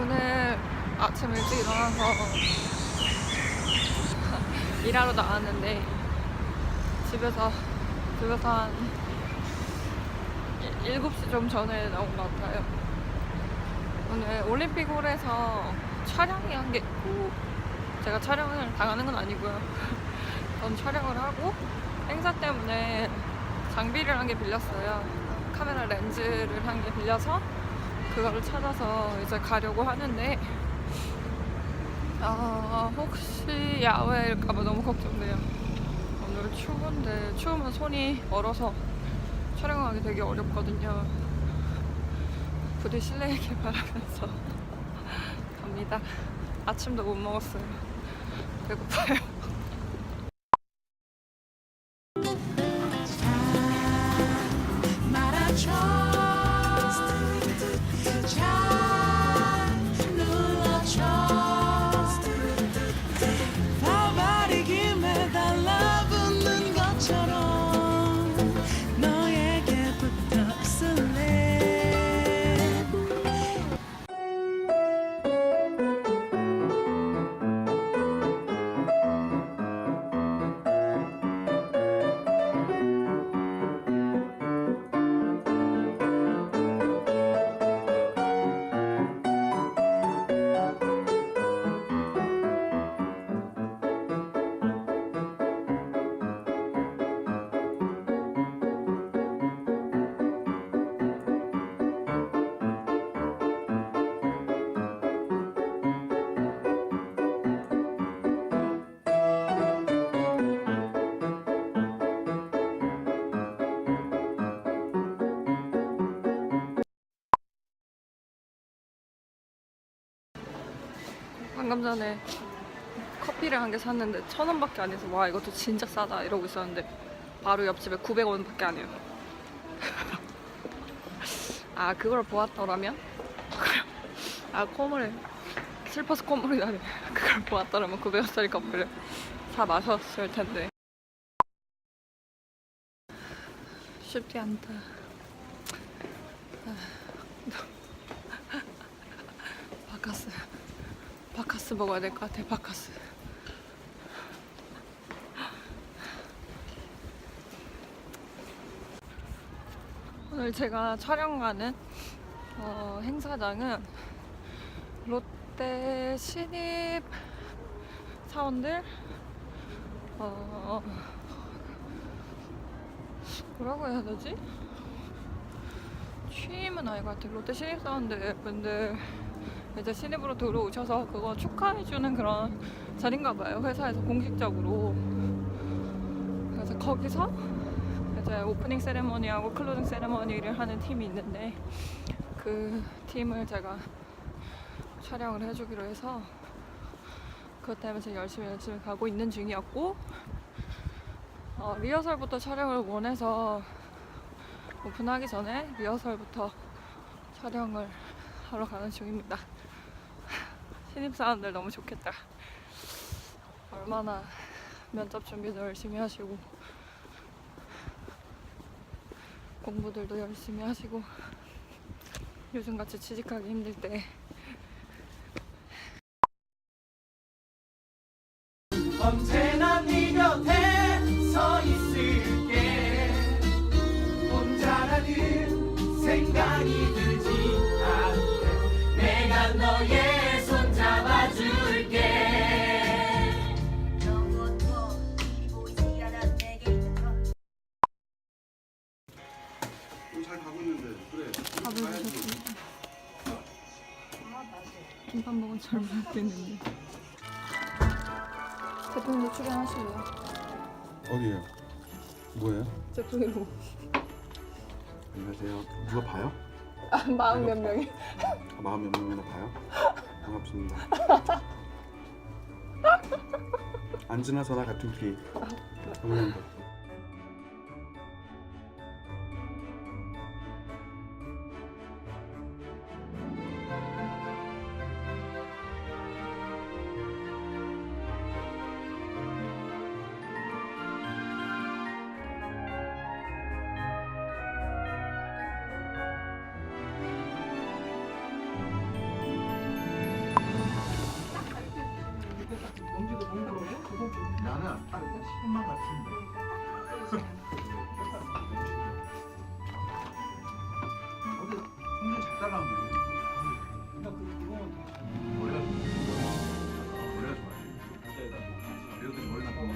오늘 아침 일찍 일어나서 일하러 나왔는데 집에서 집에서 한 7시 좀 전에 나온 것 같아요. 오늘 올림픽홀에서 촬영이 한 게 있고 제가 촬영을 당하는 건 아니고요. 전 촬영을 하고 행사 때문에 장비를 한 개 빌렸어요. 카메라 렌즈를 한 개 빌려서 그거를 찾아서 이제 가려고 하는데 아 혹시 야외일까봐 너무 걱정돼요. 오늘 추운데 추우면 손이 얼어서 촬영하기 되게 어렵거든요. 부디 실례이길 바라면서 갑니다. 아침도 못 먹었어요. 배고파요. 잘 방금 전에 커피를 한 개 샀는데 천 원밖에 안 해서 와 이것도 진짜 싸다 이러고 있었는데 바로 옆집에 900원밖에 안 해요. 아 그걸 보았더라면 아 콧물에 슬퍼서 콧물이 나네. 그걸 보았더라면 900원짜리 커피를 사 마셨을 텐데 쉽지 않다. 아, 바카스. 바카스 먹어야 될 것 같아 바카스 오늘 제가 촬영 가는 어, 행사장은 롯데 신입 사원들 어, 뭐라고 해야 되지? 취임은 아닌 것 같아 롯데 신입 사원들 분들 이제 신입으로 들어오셔서 그거 축하해주는 그런 자리인가 봐요. 회사에서 공식적으로. 그래서 거기서 이제 오프닝 세레머니하고 클로징 세레머니를 하는 팀이 있는데 그 팀을 제가 촬영을 해주기로 해서 그것 때문에 제가 열심히 열심히 가고 있는 중이었고 어, 리허설부터 촬영을 원해서 오픈하기 전에 리허설부터 촬영을 하러 가는 중입니다. 신입사원들 너무 좋겠다. 얼마나 면접 준비도 열심히 하시고 공부들도 열심히 하시고 요즘같이 취직하기 힘들 때 됐는데 대표님도 출연하실래요? 어디에요? 뭐예요? 제 브이로그 안녕하세요 누가 봐요? 아, 마흔 몇 명이 아, 마음 몇 명이나 봐요? 반갑습니다 앉으나 서나 같은 키 감사합니 다 10분만 같으면 돼. 어디 굉장히 잘 따라하네. 머리가 머리가 좋아요. 배우들이 머리 나쁘고.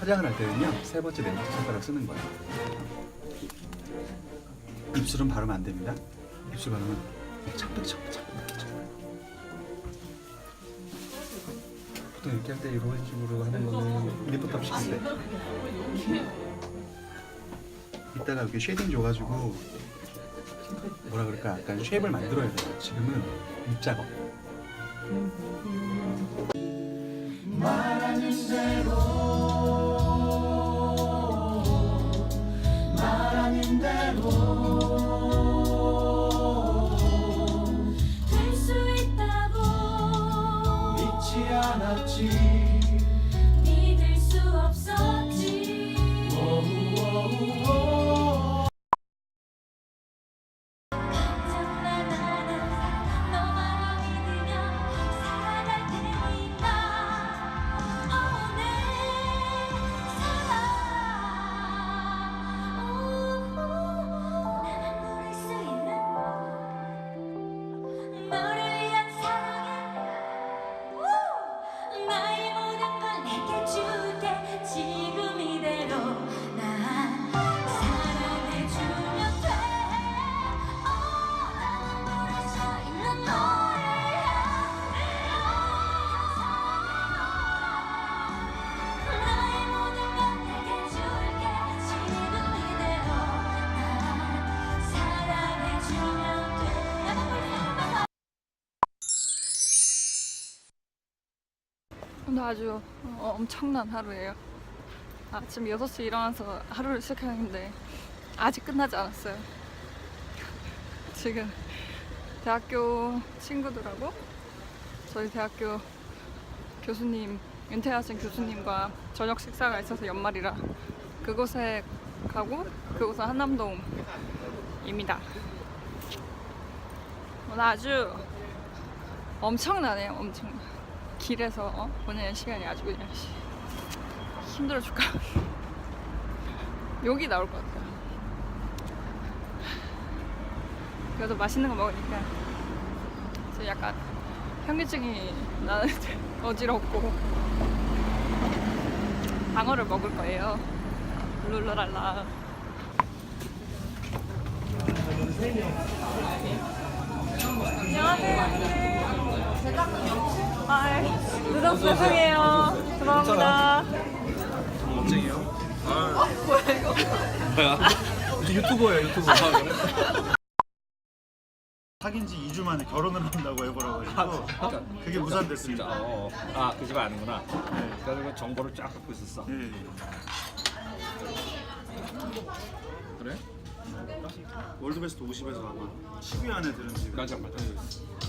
화장을 할 때는요 세 번째 네 번째 손가락 쓰는 거예요. 입술은 바르면 안 됩니다. 입술 바르면 착백 착백 착백착. 보통 이렇게 할 때 이런 식으로 하는 거는 리프트업 시킬 때. 이따가 이렇게 쉐딩 줘가지고 뭐라 그럴까 약간 쉐입을 만들어야 돼요. 지금은 입 작업. 말하는 대로 오늘 아주 어, 엄청난 하루예요. 아침 6시 일어나서 하루를 시작하는데 아직 끝나지 않았어요. 지금 대학교 친구들하고 저희 대학교 교수님, 은퇴하신 교수님과 저녁 식사가 있어서 연말이라 그곳에 가고 그곳은 한남동입니다. 오늘 아주 엄청나네요, 엄청. 길에서 어? 보내는 시간이 아주 그냥 씨, 힘들어 죽까? 욕이 나올 것 같아요. 그래도 맛있는 거 먹으니까 이제 약간 현기증이 나는데 어지럽고 방어를 먹을 거예요. 룰루랄라. 안녕하세요 아, 늦어서 죄송해요. 죄송합니다. 멋쟁이요. 아, 뭐야 이거? 유튜버예요, 유튜버. 사귄 지 2주 만에 결혼을 한다고 해보라고 해가지고 그게 무산됐습니다. 어, 아, 그 집 아는구나. 그래서 정보를 쫙 갖고 있었어. 예. 그래? 월드베스트 50에서 아마 10위 안에 드는 집. 맞아, 맞아. 숙소.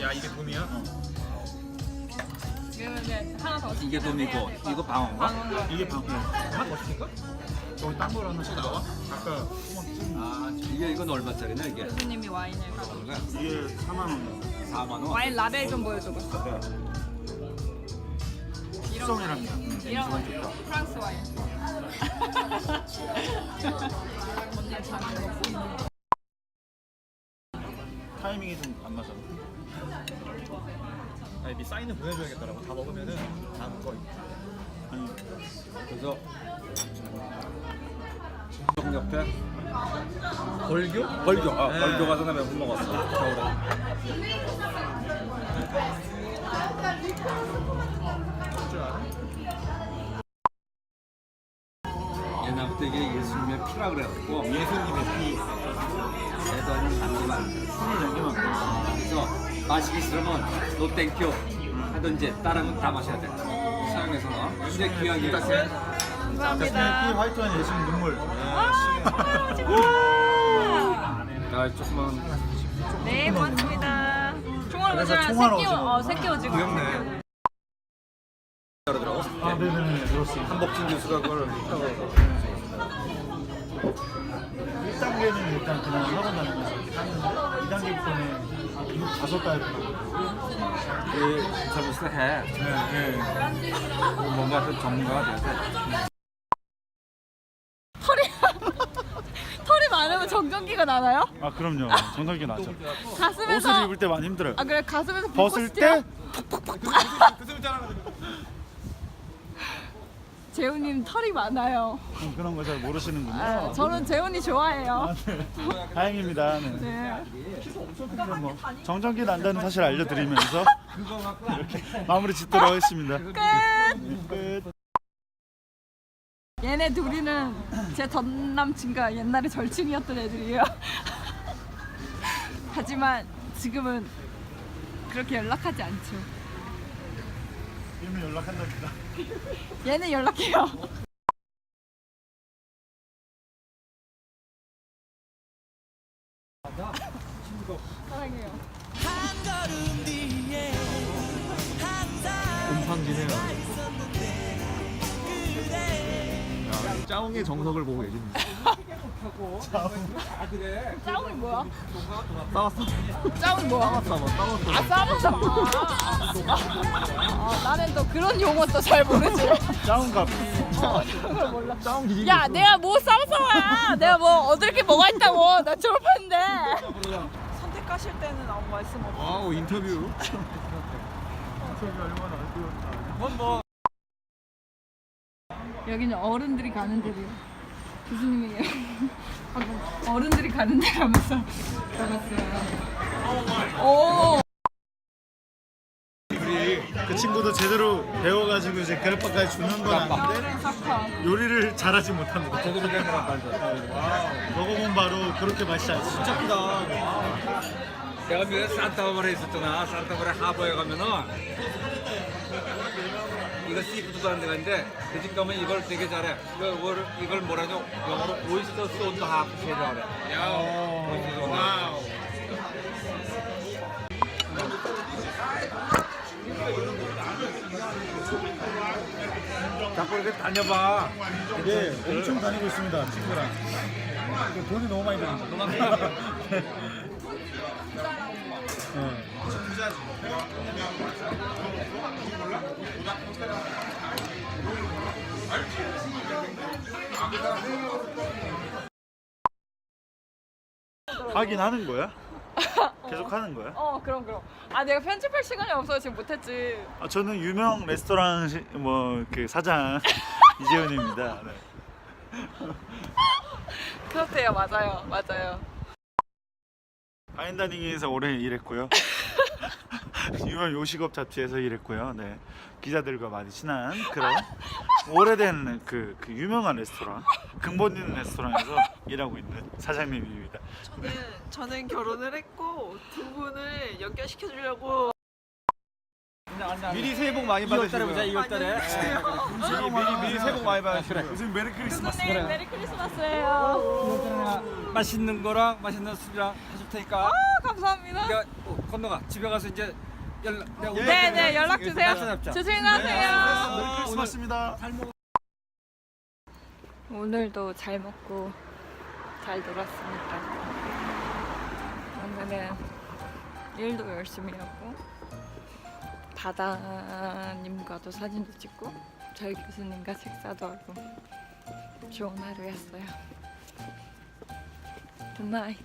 야, 이게 돔이야? 이거는 하나 더. 이게 돔이고, 이거 방어인가? 방어. 이게 방. 예. 하나 더 시킬까? 저기 딴 거를 하나 나와? 아까. 아, 이게 이건 얼마짜리냐, 이게? 교수님이 와인을 가져. 이게 4만 원. 4만 원? 와인 라벨 좀 보여줘봐. 숙성이랍니다. 이런 거 프랑스 와인. 타이밍이 좀 안 맞았네. 아니, 네 사인을 보내줘야겠다라고. 다 먹으면은 다음 거. 아니 그래서 정 옆에 벌교? 벌교. 아, 벌교 가서 나몇번 먹었어. 겨울에. 옛날부 피라 그래갖고 예수님의 피 대단히 담기 많은 술을 그래. 그래서 마시기 싫으면 노 땡큐 하든지 따르면 다 마셔야 돼 서양에서는 굉장히 귀하게 피 감사합니다. 화이트한 예수님 눈물. 자 조금만 네, 고맙습니다. 총알 그래서 오징어 총알 새끼 오징어. 어 새끼 오징어. 귀엽네 그러더라고 아 네네네 들었습니다. 한복진 교수가 그걸 했다고 해서 1단계는 일단 그냥 학원 다니면서 하는데 2단계부터는 미국 가서 따야 되나? 그 서비스 해. 네, 네. 뭔가 좀 전문가가 돼야 돼. 털이 많으면 정전기가 나나요? 아 그럼요. 정상기 나죠. 옷을 가슴에서 입을 때 많이 힘들어요. 아 그래 가슴에서 벗을 때 재훈님 털이 많아요. 음, 그런 거 잘 모르시는군요. 아, 저는 재훈이 좋아해요. 아, 네. 다행입니다. 네. 네. 그럼 뭐 정전기 난다는 사실 알려드리면서 이렇게 마무리 짓도록 하겠습니다. 끝. 끝. 얘네 둘이는 제 전 남친과 옛날에 절친이었던 애들이에요. 하지만 지금은 그렇게 연락하지 않죠. 이미 연락한답니다. 얘는 연락해요. 사랑해요. 곰팡지네요. 짜옹의 정석을 보고 계십니다. 짜ung이 뭐야? 싸웠어? 짜ung이 뭐야? 싸웠어, 싸웠어. 아 싸워서 아, 나는 또 그런 용어 또 잘 모르지. 짜운갑. 짜옹 기지. 야 내가 뭐 와. 내가 뭐 얻을 게 뭐가 있다고. 나 졸업했는데. 선택하실 때는 아무 말씀 없어. 와우 인터뷰. 여기는 어른들이 가는 데래요. 교수님이 방금 어른들이 가는 데라면서 들어갔어요. 오. 그 친구도 제대로 배워가지고 이제 그릇밥까지 주는 건 아닌데 사파. 요리를 잘하지 못합니다. 제대로 된 거랑 반전. 먹어본 바로 그렇게 맛있지 않습니다. 진짜 크다. 내가 미국에 산타바바라에 있었잖아. 산타바바라 하버에 가면은 이거 씨푸드도 하는 데가 있는데 그집 가면 이걸 되게 잘해. 이걸, 이걸, 뭐라죠? 영어로 오이스터 소드 하프쉐라 그래. 야. 와우. 자꾸 이렇게 다녀봐. 예, 엄청 다니고 있습니다, 친구랑. 그 돈이 너무 많이. 네. 하긴 하는 거야? 계속 하는 거야? 어 그럼 그럼. 아 내가 편집할 시간이 없어서 지금 못했지. 아, 저는 유명 레스토랑 뭐 그 사장 이재훈입니다. 네. 그렇대요 맞아요 맞아요. 파인다닝에서 오래 일했고요. 유명 요식업 잡지에서 일했고요. 네. 기자들과 많이 친한 그런 오래된 그, 그 유명한 레스토랑 근본 있는 레스토랑에서 일하고 있는 사장님입니다. 저는 저는 결혼을 했고 두 분을 연결시켜 주려고 미리 새해 복 많이 받으시고요. 보자, 2월달에. 미리 미리 새해 복 많이 받으시고요. 요즘 메리 크리스마스. 교수님 메리 크리스마스예요. 맛있는 거랑 맛있는 술이랑 해줄 테니까. 아 감사합니다. 어, 건너가 집에 가서 이제 연락 내가 오늘 네 네 연락 주세요. 날짜 잡자. 조심히 메리 가세요. 크리스마스입니다. 오늘도 잘 먹고 잘 놀았습니다. 오늘은 일도 열심히 하고 바다님과도 사진도 찍고 저희 교수님과 식사도 하고 좋은 하루였어요. 굿나잇.